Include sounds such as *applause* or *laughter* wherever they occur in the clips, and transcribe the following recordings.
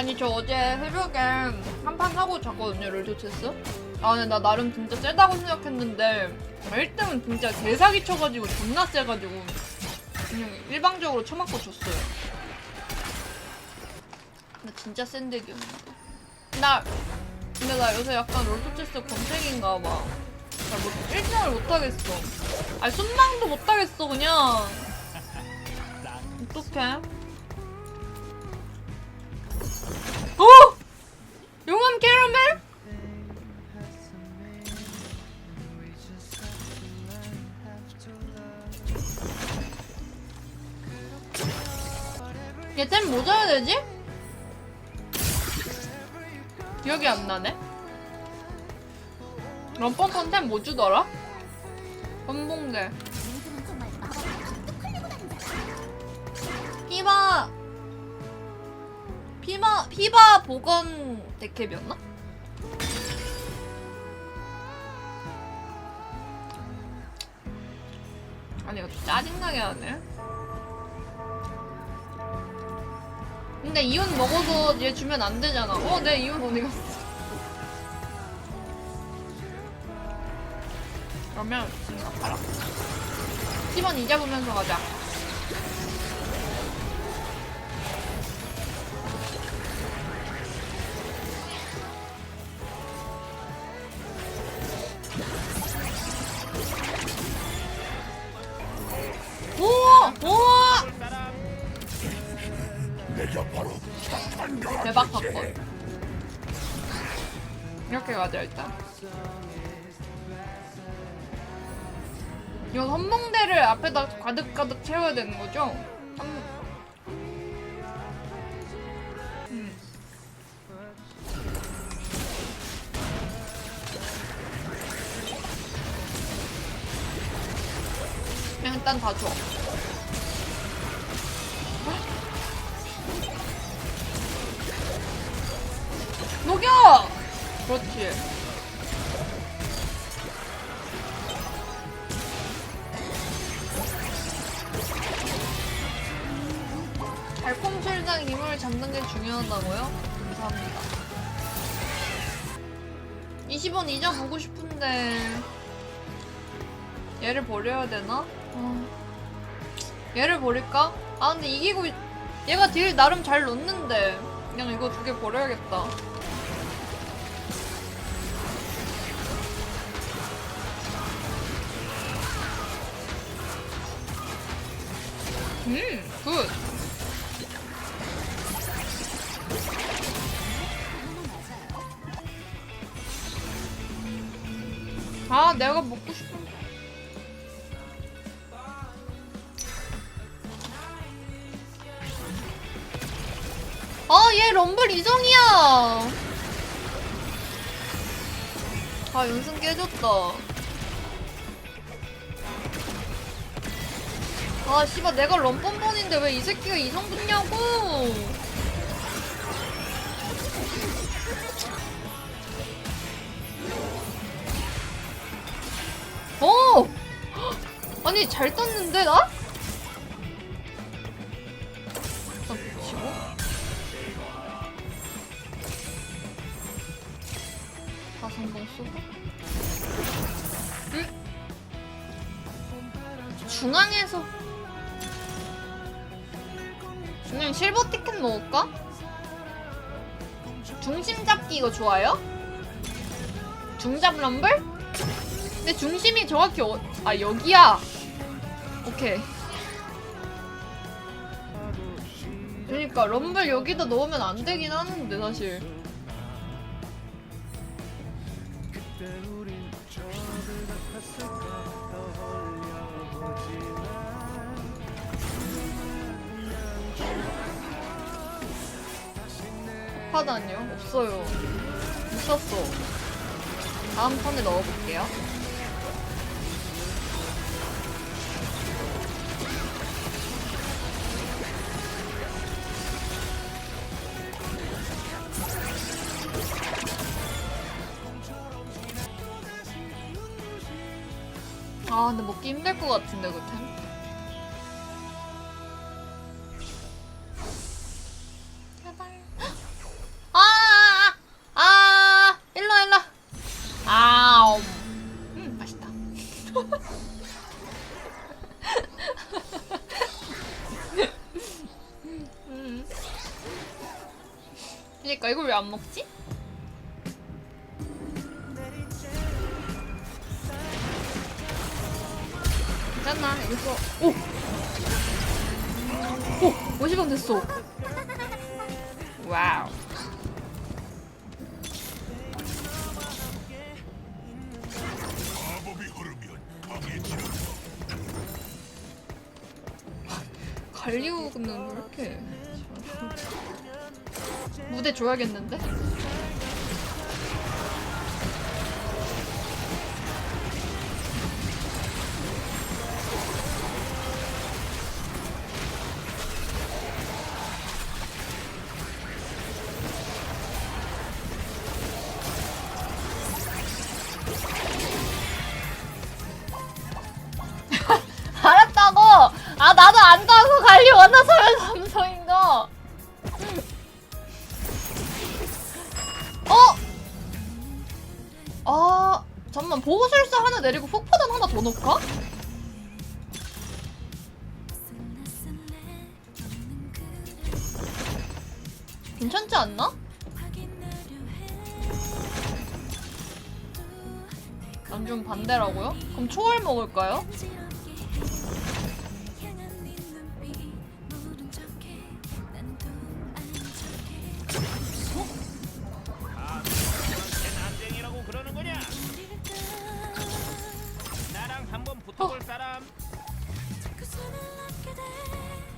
아니 저 어제 새벽에 한 판 하고 잤거든요 롤토체스 아 근데 나 나름 진짜 세다고 생각했는데 1등은 진짜 개사기 쳐가지고 존나 세가지고 그냥 일방적으로 쳐맞고 졌어요. 나 진짜 센 덱이었는데. 나 근데 나 요새 약간 롤토체스 검색인가 봐. 나 뭐, 1등을 못하겠어. 아니 순망도 못하겠어 그냥. *laughs* 어떡해 얘템 뭐 줘야 되지? 기억이 안 나네. 럼펀턴 템뭐 주더라? 건봉대. 피바 피바 피바 보건 데캡이었나? 아니 이거 짜증나게 하네. 근데 이온 먹어도 얘 주면 안 되잖아. 어, 내 이온 어디 갔어? 그러면 지금 가라. 10원 잊어보면서 가자. 대박 사건. 이렇게 가자 일단. 이거 선봉대를 앞에다 가득가득 채워야 되는 거죠? 한- 음. 그냥 일단 다 줘. 녹여! 그렇지. 달콤술장 이물을 잡는 게 중요하다고요? 감사합니다. 20원 잊어보고 싶은데 얘를 버려야 되나? 어. 얘를 버릴까? 아 근데 이기고 있- 얘가 딜 나름 잘 넣는데 그냥 이거 두 개 버려야겠다. 음, 굿. 아, 내가 먹고 싶은. 아, 얘 럼블 이정이야. 아, 연승 깨졌다. 아, 씨발, 내가 럼뻔뻔인데 왜 이 새끼가 이성 붙냐고! 어! 헉! *gasps* 아니, 잘 떴는데, 나? 나 실버 티켓 먹을까? 중심 잡기 이거 좋아요? 중잡 럼블? 근데 중심이 정확히 어... 아 여기야 오케이 그러니까 럼블 여기다 넣으면 안 되긴 하는데 사실 파다니요? 없어요. 있었어. 다음 턴에 넣어볼게요. 아, 근데 먹기 힘들 것 같은데, 그 템? 이걸 왜 안 먹지? 괜찮나? 여기서 오! 오! 50원 됐어 와우 갈리오는 왜 이렇게 무대 줘야겠는데? 잠깐만, 보호술사 하나 내리고 폭포단 하나 더 넣을까? 괜찮지 않나? 난 좀 반대라고요? 그럼 초월 먹을까요?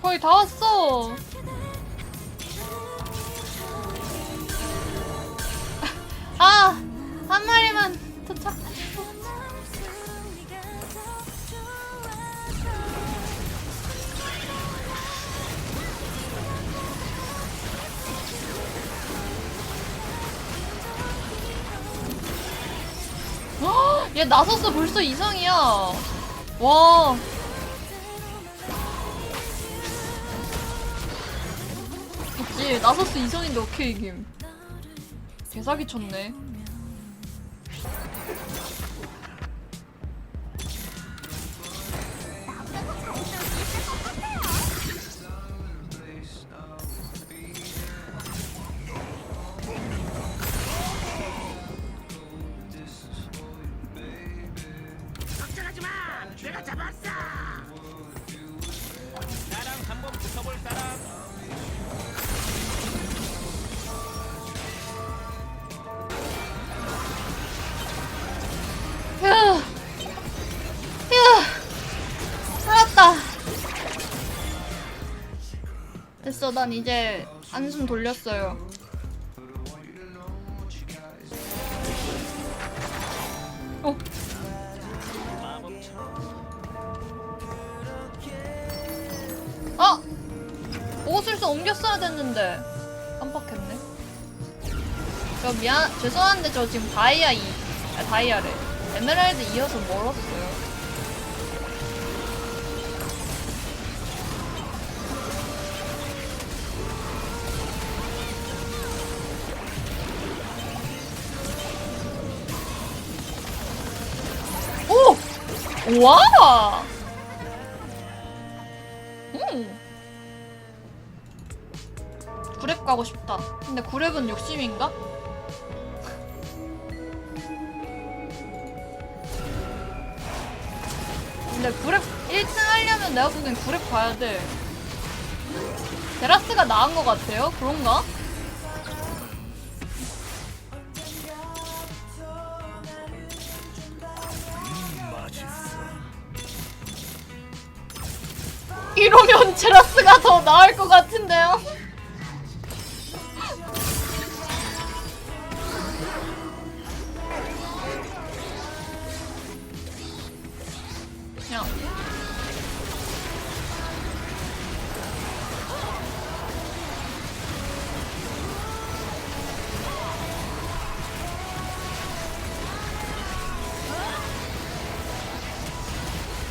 거의 다 왔어. 아, 한 마리만 도착. 헉, 얘 나섰어 벌써 이상이야. 와. 나서스 이성인데 오케이 이김 개사기 쳤네 됐어. 난 이제 안숨 돌렸어요. 어? 아! 옷을서 옮겼어야 됐는데. 깜빡했네. 저 미안 죄송한데 저 지금 다이아 2 아, 다이아래 에메랄드 이어서 멀었어요 와! 음. 구랩 가고 싶다. 근데 구랩은 욕심인가? 근데 구랩 1등 하려면 내가 보기엔 구랩 가야 돼. 데라스가 나은 것 같아요? 그런가? 이러면 제라스가 더 나을 것 같은데요? 그냥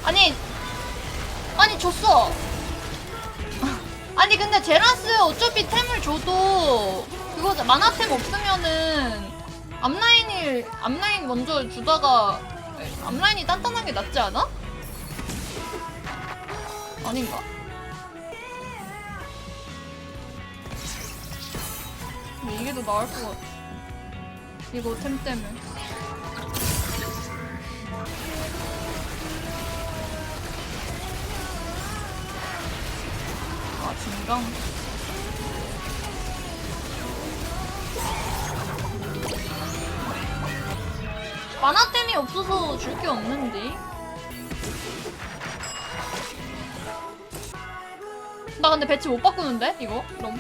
아니 아니 줬어 아니 근데 제라스 어차피 템을 줘도 그거 만화템 없으면은 앞라인을 앞라인 먼저 주다가 앞라인이 단단한 게 낫지 않아? 아닌가? 근데 이게 더 나을 것 같아. 이거 템 때문에. 아, 진강. 만화템이 없어서 줄 게 없는데. 나 근데 배치 못 바꾸는데 이거 럼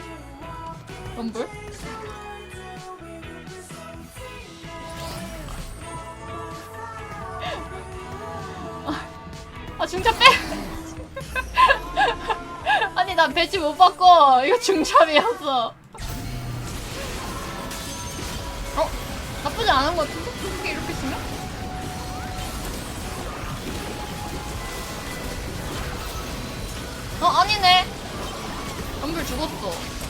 럼블? *laughs* 아, 아 중첩 빼. 배치 못 바꿔 이거 중첩이었어. 어 나쁘지 않은 것 같은데 이렇게 이렇게 쓰면? 어 아니네 럼블 죽었어 *laughs*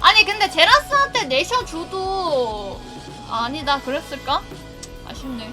아니 근데 제라스한테 내셔 줘도 아니다 그랬을까? 아쉽네